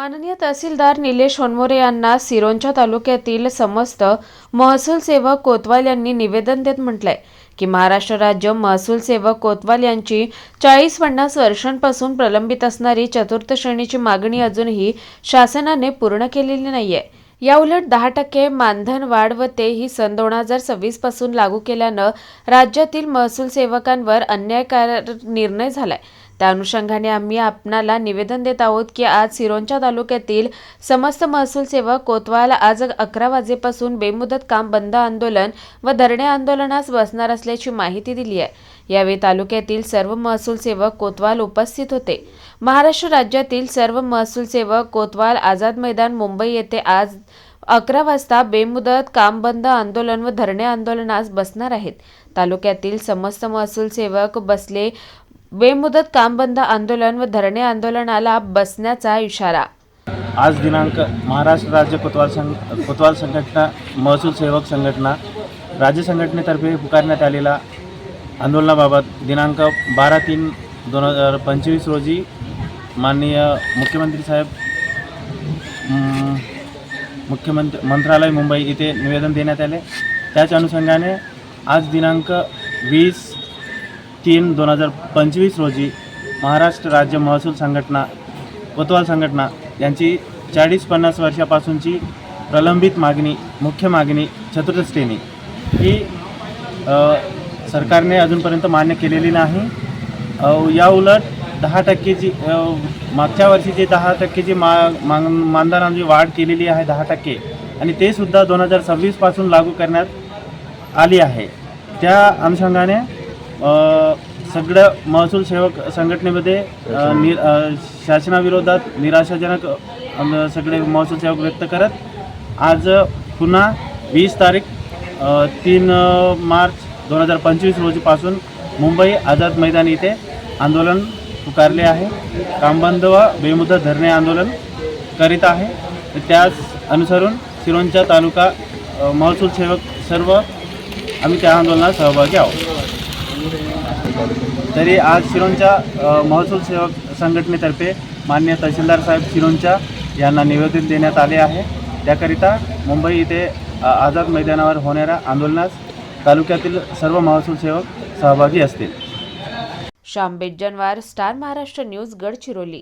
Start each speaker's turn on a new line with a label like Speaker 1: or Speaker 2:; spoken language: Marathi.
Speaker 1: माननीय तहसीलदार निलेश होनमोरे यांना सिरोंच्या तालुक्यातील समस्त महसूल सेवक कोतवाल यांनी निवेदन देत म्हटलंय की महाराष्ट्र राज्य महसूल सेवक कोतवाल यांची चाळीस पन्नास वर्षांपासून प्रलंबित असणारी चतुर्थ श्रेणीची मागणी अजूनही शासनाने पूर्ण केलेली नाहीये. याउलट दहा टक्के मानधन वाढ व तेही सन दोन हजार सव्वीसपासून लागू केल्यानं राज्यातील महसूल सेवकांवर अन्यायकारक निर्णय झालाय. त्या अनुषंगाने आम्ही आपणाला निवेदन देत आहोत की आज सिरोंच्या तालुक्यातील समस्त महसूल सेवक कोतवाल आज अकरा वाजेपासून बेमुदत काम बंद आंदोलन व धरणे आंदोलनास बसणार असल्याची माहिती दिली आहे. यावेळी तालुक्यातील सर्व महसूल सेवक कोतवाल उपस्थित होते. महाराष्ट्र राज्यातील सर्व महसूल सेवक कोतवाल आझाद मैदान मुंबई येथे आज अकरा वाजता बेमुदत काम बंद आंदोलन व धरणे आंदोलनास बसणार आहेत. तालुक्यातील समस्त महसूल सेवक बसले बेमुदत कामबंद आंदोलन व धरणे आंदोलनाला बसण्याचा इशारा.
Speaker 2: आज दिनांक महाराष्ट्र राज्य कोतवाल संघ कोतवाल संघटना महसूल सेवक संघटना राज्य संघटनेतर्फे पुकारण्यात आलेला आंदोलनाबाबत दिनांक बारा तीन दोन हजार पंचवीस रोजी माननीय मुख्यमंत्री साहेब मुख्यमंत्री मंत्रालय मुंबई इथे निवेदन देण्यात आले. त्याच अनुषंगाने आज दिनांक वीस तीन दोन हजार पंचवीस रोजी महाराष्ट्र राज्य महसूल संघटना कोतवाल संघटना यांची चाळीस पन्नास वर्षापासूनची प्रलंबित मागणी मुख्य मागणी चतुर्थश्रेणी ही सरकारने अजूनपर्यंत मान्य केलेली नाही. या उलट दहा टक्केची जी मागच्या वर्षीची दहा टक्केची मा माग मानधनाची वाढ केलेली आहे दहा टक्के आणि ते सुद्धा दोन हजार सव्वीसपासून लागू करण्यात आली आहे. त्या अनुषंगाने सगळं महसूल सेवक संघटनेमध्ये नि शासनाविरोधात निराशाजनक सगळे महसूल सेवक व्यक्त करत आज पुन्हा वीस तारीख तीन मार्च दोन हजार पंचवीस रोजीपासून मुंबई आझाद मैदान इथे आंदोलन पुकारले आहे. कामबंद व बेमुदत धरणे आंदोलन करीत आहे. त्याच अनुसरून सिरोंचा तालुका महसूल सेवक सर्व आम्ही त्या आंदोलनात सहभागी आहोत. तरी आज शिरोंच्या महसूल सेवक संघटनेतर्फे मान्य तहसीलदार साहेब शिरोंच्या यांना निवेदन देण्यात आले आहे. त्याकरिता मुंबई इथे आझाद मैदानावर होणाऱ्या आंदोलनास तालुक्यातील सर्व महसूल सेवक सहभागी असतील.
Speaker 1: Shyam Bejjanwar star Maharashtra news Gadchiroli.